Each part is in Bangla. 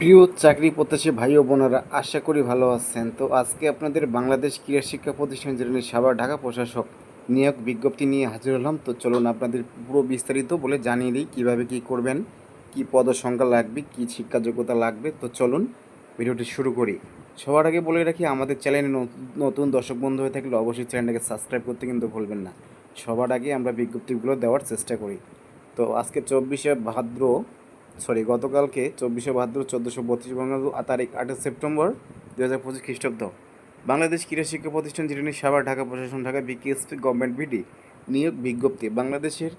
প্রিয় চাকরি প্রত্যাশী ভাই ও বোনেরা, আশা করি ভালো আছেন। তো আজকে আপনাদের বাংলাদেশ ক্রীড়া শিক্ষা প্রতিষ্ঠান জেনারেল সাভার ঢাকা প্রশাসক নিয়োগ বিজ্ঞপ্তি নিয়ে হাজির হলাম। তো চলুন আপনাদের পুরো বিস্তারিত বলে জানিয়ে দিই কীভাবে কী করবেন, কী সংখ্যা লাগবে, কী শিক্ষা যোগ্যতা লাগবে। তো চলুন ভিডিওটি শুরু করি। সবার আগে বলে রাখি, আমাদের চ্যানেলে নতুন দর্শক বন্ধু হয়ে থাকলে অবশ্যই চ্যানেলটাকে সাবস্ক্রাইব করতে কিন্তু ভুলবেন না। সবার আগে আমরা বিজ্ঞপ্তিগুলো দেওয়ার চেষ্টা করি। তো আজকে চব্বিশে ভাদ্র সরি, গতকালকে চব্বিশে ভাদ্র চোদ্দোশো বত্রিশ বঙ্গাব্দ তারিখ আঠাশ সেপ্টেম্বর দু হাজার পঁচিশ খ্রিস্টাব্দ। বাংলাদেশ ক্রীড়া শিক্ষা প্রতিষ্ঠান যেটি সাভার, ঢাকা প্রশাসন, ঢাকা বিকেএসপি গভর্নমেন্ট বিডি নিয়োগ বিজ্ঞপ্তি। বাংলাদেশের,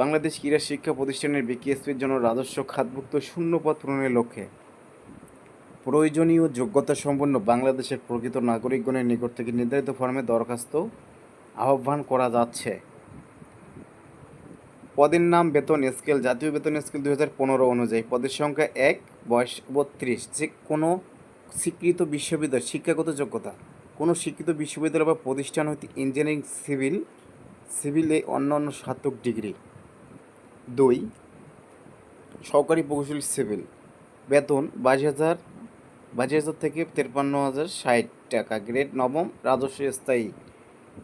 বাংলাদেশ ক্রীড়া শিক্ষা প্রতিষ্ঠানের বিকেএসপির জন্য রাজস্ব খাতভুক্ত শূন্য পদ পূরণের লক্ষ্যে। প্রয়োজনীয় যোগ্যতা সম্পন্ন বাংলাদেশের প্রকৃত নাগরিকগণের নিকট থেকে নির্ধারিত ফর্মে দরখাস্ত আহ্বান করা যাচ্ছে। পদের নাম বেতন স্কেল, জাতীয় বেতন স্কেল দু হাজার পনেরো অনুযায়ী। পদের সংখ্যা এক, বয়স বত্রিশ। যে কোনো স্বীকৃত বিশ্ববিদ্যালয়, শিক্ষাগত যোগ্যতা। কোনো শিক্ষিত বিশ্ববিদ্যালয় বা প্রতিষ্ঠান হইতে ইঞ্জিনিয়ারিং, সিভিল, সিভিলে অন্যান্য স্নাতক ডিগ্রি। দুই সরকারি প্রকৌশলী সিভিল। বেতন বাইশ হাজার বাইশ হাজার থেকে তেপ্পান্ন হাজার ষাট টাকা। গ্রেড নবম, রাজস্ব স্থায়ী।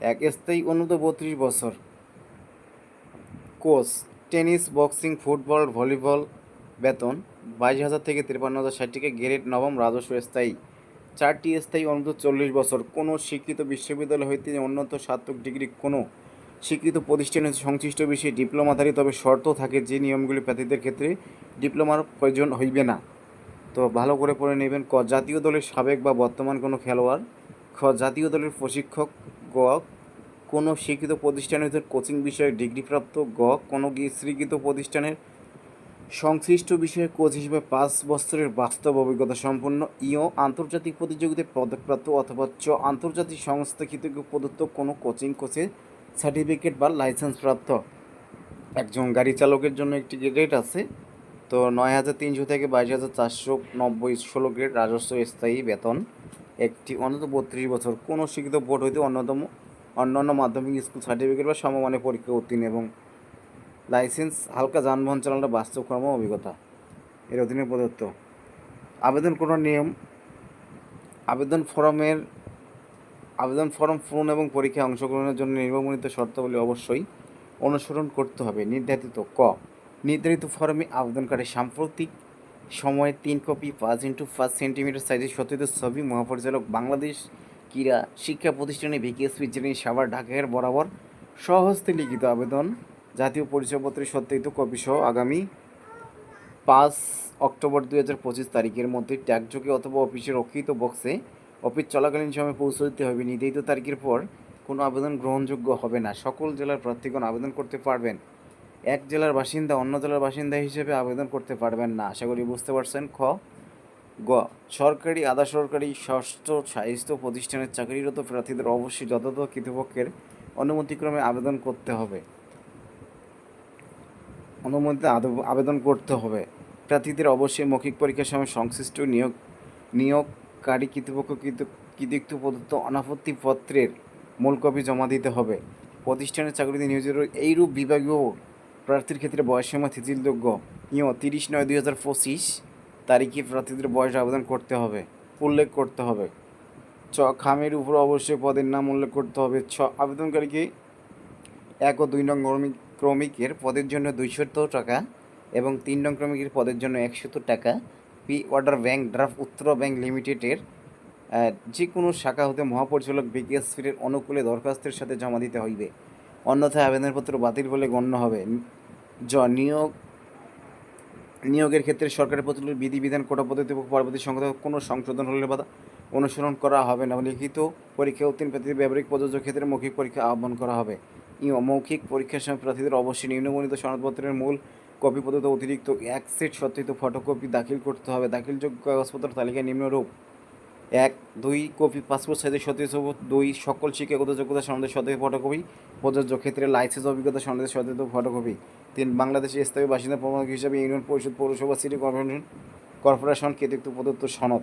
এক স্থায়ী অনুত বত্রিশ বছর। Coach, tennis, boxing, football, volleyball, বেতন, বাইশ হাজার থেকে তিরপান্ন হাজার ষাট থেকে গ্রেড নবম রাজস্ব স্থায়ী। চারটি স্থায়ী অন্তত চল্লিশ বছর। কোনো স্বীকৃত বিশ্ববিদ্যালয় হইতে উন্নত স্নাতক ডিগ্রি, কোনো স্বীকৃত প্রতিষ্ঠানের সংশ্লিষ্ট বিষয়ে ডিপ্লোমাধারী তবে শর্ত থাকে যে নিয়মগুলি প্রার্থীদের ক্ষেত্রে ডিপ্লোমার প্রয়োজন হইবে না। তো ভালো করে পড়ে নেবেন ক, জাতীয় দলের সাবেক বা বর্তমান কোনো খেলোয়াড়, খ, জাতীয় দলের প্রশিক্ষক, গ কোনো স্বীকৃত প্রতিষ্ঠানের কোচিং বিষয়ে ডিগ্রিপ্রাপ্ত গ, কোনো স্বীকৃত প্রতিষ্ঠানের সংশ্লিষ্ট বিষয়ে কোচ হিসেবে পাঁচ বছরের বাস্তব অভিজ্ঞতা সম্পন্ন, ইও, আন্তর্জাতিক প্রতিযোগিতায় পদকপ্রাপ্ত অথবা চ, আন্তর্জাতিক সংস্থা কৃতজ্ঞ প্রদত্ত কোনো কোচিং কোচের সার্টিফিকেট বা লাইসেন্স প্রাপ্ত। একজন গাড়ি চালকের জন্য একটি গ্রেড আছে, তো নয় হাজার তিনশো থেকে বাইশ হাজার চারশো নব্বই ষোলো গ্রেড রাজস্ব স্থায়ী বেতন, একটি অন্তত বত্রিশ বছর। কোনো শিক্ষিত বোর্ড হইতে অন্যতম অন্যান্য মাধ্যমিক স্কুল সার্টিফিকেট বা সমমানের পরীক্ষা উত্তীর্ণ এবং লাইসেন্স হালকা যানবাহন চালানোর বাস্তব কর্ম অভিজ্ঞতা। এর অধীনে প্রদত্ত আবেদন কোনো নিয়ম, আবেদন ফরমের, আবেদন ফর্ম পূরণ এবং পরীক্ষায় অংশগ্রহণের জন্য নির্বাচনিত শর্তাবলী অবশ্যই অনুসরণ করতে হবে। নির্ধারিত ক, নির্ধারিত ফর্মে আবেদনকারী সাম্প্রতিক সময়ে তিন কপি, পাঁচ ইন্টু পাঁচ সেন্টিমিটার সাইজের সত্যিত ছবি, মহাপরিচালক বাংলাদেশ ক্রীড়া শিক্ষা প্রতিষ্ঠানে ভিকেএসপি জেনে সাভার ঢাকার বরাবর সহস্তে লিখিত আবেদন। জাতীয় পরিচয়পত্রের সত্যায়িত কপি সহ আগামী পাঁচ অক্টোবর দুই হাজার পঁচিশ তারিখের মধ্যে ট্যাগযোগে অথবা অফিসের রক্ষিত বক্সে অফিস চলাকালীন সময় পৌঁছে দিতে হবে। নির্ধারিত তারিখের পর কোনো আবেদন গ্রহণযোগ্য হবে না। সকল জেলার প্রার্থীগণ আবেদন করতে পারবেন। এক জেলার বাসিন্দা অন্য জেলার বাসিন্দা হিসেবে আবেদন করতে পারবেন না। আশা করি বুঝতে পারছেন। খ গ, সরকারি আধা সরকারি ষষ্ঠ সাহিত্য প্রতিষ্ঠানের চাকরিরত প্রার্থীদের অবশ্যই যথাযথ কর্তৃপক্ষের অনুমতিক্রমে আবেদন করতে হবে। অনুমতিতে আবেদন করতে হবে। প্রার্থীদের অবশ্যই মৌখিক পরীক্ষার সময় সংশ্লিষ্ট নিয়োগ, নিয়োগকারী কর্তৃপক্ষ কৃতিত্ব প্রদত্ত অনাপত্তি পত্রের মূল কপি জমা দিতে হবে। প্রতিষ্ঠানের চাকরিতে নিয়োজিত এইরূপ বিভাগীয় প্রার্থীর ক্ষেত্রে বয়সসীমা শিথিলযোগ্য ইয় তিরিশ নয় দুই হাজার পঁচিশ তারিখে প্রার্থীদের বয়স আবেদন করতে হবে, উল্লেখ করতে হবে। ছ, খামের উপর অবশ্যই পদের নাম উল্লেখ করতে হবে। ছ আবেদনকারীকে এক ও দুই নং ক্রমিক, ক্রমিকের পদের জন্য দুইশত টাকা এবং তিন নং ক্রমিকের পদের জন্য একশত টাকা। Pay order bank draft Uttara bank লিমিটেডের যে কোনো শাখা হতে মহাপরিচালক বিকেএসপির অনুকূলে দরখাস্তের সাথে জমা দিতে হইবে। অন্যথায় আবেদনপত্র বাতিল বলে গণ্য হবে। জ, নিয়োগ নিয়োগের ক্ষেত্রে সরকারের প্রচলিত বিধিবিধান কোটা, পদ্ধতি পরবর্তী সংক্রান্ত কোনো সংশোধন হলে বা অনুসরণ করা হবে না। লিখিত পরীক্ষা উত্তীর্ণ প্রার্থীদের ব্যবহারিক প্রযোজ্য ক্ষেত্রে মৌখিক পরীক্ষা আহ্বান করা হবে। মৌখিক পরীক্ষার সময় প্রার্থীদের অবশ্যই নিম্নবর্ণিত সনদপত্রের মূল কপি পদ্ধতি অতিরিক্ত এক সেট সত্যিত ফটোকপি দাখিল করতে হবে। দাখিলযোগ্য কাগজপত্র তালিকায় নিম্নরূপ। এক, দুই, কপি, পাসপোর্ট সাইজের সত্যায়িত দুই, সকল শিক্ষাগত যোগ্যতা সনদের সত্যায়িত ফটোকপি, প্রযোজ্য ক্ষেত্রে লাইসেন্স অভিজ্ঞতা সনদের সত্যায়িত ফটোকপি। তিন বাংলাদেশের স্থায়ী বাসিন্দা প্রমাণ হিসাবে ইউনিয়ন পরিষদ পৌরসভা, সিটি কর্পোরেশন কর্পোরেশন কৃতিত্ব প্রদত্ত সনদ।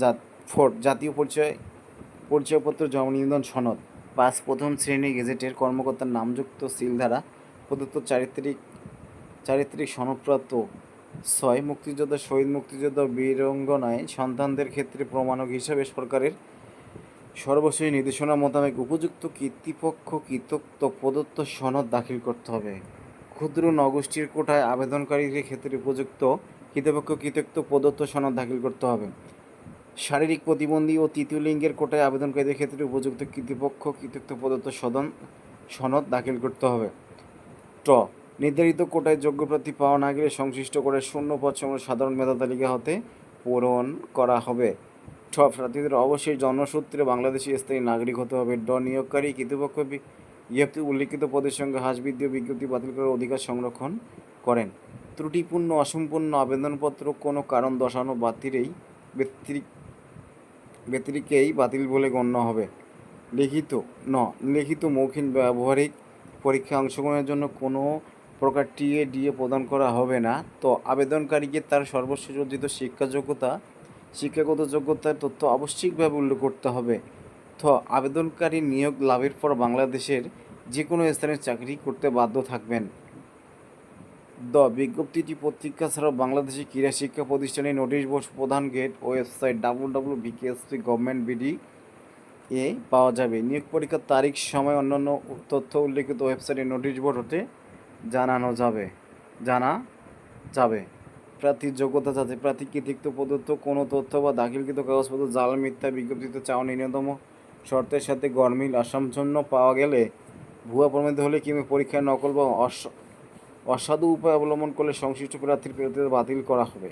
যা ফোর, জাতীয় পরিচয়, পরিচয়পত্র জমা নিবন্ধন সনদ। পাঁচ, প্রথম শ্রেণি গেজেটের কর্মকর্তার নামযুক্ত সিল দ্বারা প্রদত্ত চারিত্রিক চারিত্রিক সনদপ্রাপ্ত ছয় মুক্তিযোদ্ধা, শহীদ মুক্তিযোদ্ধা বীরঙ্গনায় সন্তানদের ক্ষেত্রে প্রমাণক হিসাবে সরকারের সর্বশেষ নির্দেশনা মোতাবেক উপযুক্ত কর্তৃপক্ষ কৃতক্ত প্রদত্ত সনদ দাখিল করতে হবে। ক্ষুদ্র নগোষ্ঠীর কোটায় আবেদনকারীদের ক্ষেত্রে উপযুক্ত কৃতপক্ষ কৃতক্ত প্রদত্ত সনদ দাখিল করতে হবে। শারীরিক প্রতিবন্ধী ও তৃতীয় লিঙ্গের কোটায় আবেদনকারীদের ক্ষেত্রে উপযুক্ত কৃতৃপক্ষ কৃতক্ত প্রদত্ত সদন সনদ দাখিল করতে হবে। ট নির্ধারিত কোটায় যোগ্য প্রার্থী পাওয়া না গেলে সংশ্লিষ্ট করে শূন্য পদ সংগ্রহ সাধারণ মেধা তালিকা হতে পূরণ করা হবে। ঠ, প্রার্থীদের অবশ্যই জন্মসূত্রে বাংলাদেশি স্থায়ী নাগরিক হতে হবে। ড, নিয়োগকারী কৃতপক্ষ ইয়েতে উল্লিখিত পদের সঙ্গে ও বিজ্ঞপ্তি বাতিল করার অধিকার সংরক্ষণ করেন। ত্রুটিপূর্ণ, অসম্পূর্ণ আবেদনপত্র কোনো কারণ দর্শানো বাতিলেই ব্যতিরিক ব্যতিরিকেই বাতিল বলে গণ্য হবে। লিখিত ন, লিখিত মৌখিক, ব্যবহারিক পরীক্ষায় অংশগ্রহণের জন্য কোনো প্রকার টিএ, ডিএ প্রদান করা হবে না। তো আবেদনকারীকে তার সর্বশেষ অর্জিত শিক্ষা যোগ্যতা, শিক্ষাগত যোগ্যতার তথ্য আবশ্যিকভাবে উল্লেখ করতে হবে। থ, আবেদনকারী নিয়োগ লাভের পর বাংলাদেশের যে কোনো স্থানে চাকরি করতে বাধ্য থাকবেন। দ, বিজ্ঞপ্তিটি পত্রিকা ছাড়াও বাংলাদেশি ক্রীড়া শিক্ষা প্রতিষ্ঠানে নোটিশ বোর্ড প্রধান gate website W W BKSP government BD এ পাওয়া যাবে। নিয়োগ পরীক্ষার তারিখ, সময়, অন্যান্য তথ্য উল্লেখিত ওয়েবসাইটে নোটিশ বোর্ড হতে জানানো যাবে। জানা যাবে। প্রার্থীর যোগ্যতা যাতে প্রার্থী কৃতিত্ব প্রদত্ত কোনো তথ্য বা দাখিলকৃত কাগজপত্র, জাল, মিথ্যা বিজ্ঞপ্তিতে চাওয়া ন্যূনতম শর্তের সাথে গরমিল আসাম জন্য পাওয়া গেলে ভুয়া প্রমাণিত হলে কিংবা পরীক্ষায় নকল বা অসাধু উপায় অবলম্বন করলে সংশ্লিষ্ট প্রার্থীর প্রার্থীদের বাতিল করা হবে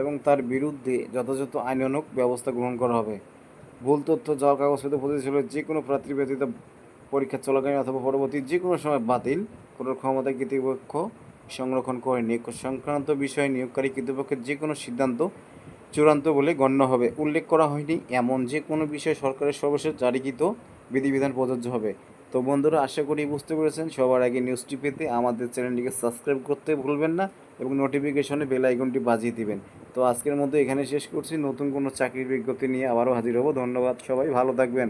এবং তার বিরুদ্ধে যথাযথ আইনানুক ব্যবস্থা গ্রহণ করা হবে। ভুল তথ্য, জাল, কাগজপত্র প্রতিষ্ঠা হলে যে কোনো প্রার্থীর ব্যতীত পরীক্ষা চলাকালীন অথবা পরবর্তী যে কোনো সময় বাতিল করার ক্ষমতা কর্তৃপক্ষ সংরক্ষণ করে নিয়োগ সংক্রান্ত বিষয়ে নিয়োগকারী কর্তৃপক্ষের যে কোনো সিদ্ধান্ত চূড়ান্ত বলে গণ্য হবে। উল্লেখ করা হয়নি এমন যে কোনো বিষয়ে সরকারের সর্বশেষ জারিকৃত বিধিবিধান প্রযোজ্য হবে। তো বন্ধুরা, আশা করি বুঝতে পেরেছেন। সবার আগে নিউজটি পেতে আমাদের চ্যানেলটিকে সাবস্ক্রাইব করতে ভুলবেন না এবং নোটিফিকেশনে বেল আইকনটি বাজিয়ে দিবেন। তো আজকের মধ্যে এখানে শেষ করছি। নতুন কোনো চাকরির বিজ্ঞপ্তি নিয়ে আবারও হাজির হব। ধন্যবাদ সবাই। ভালো থাকবেন।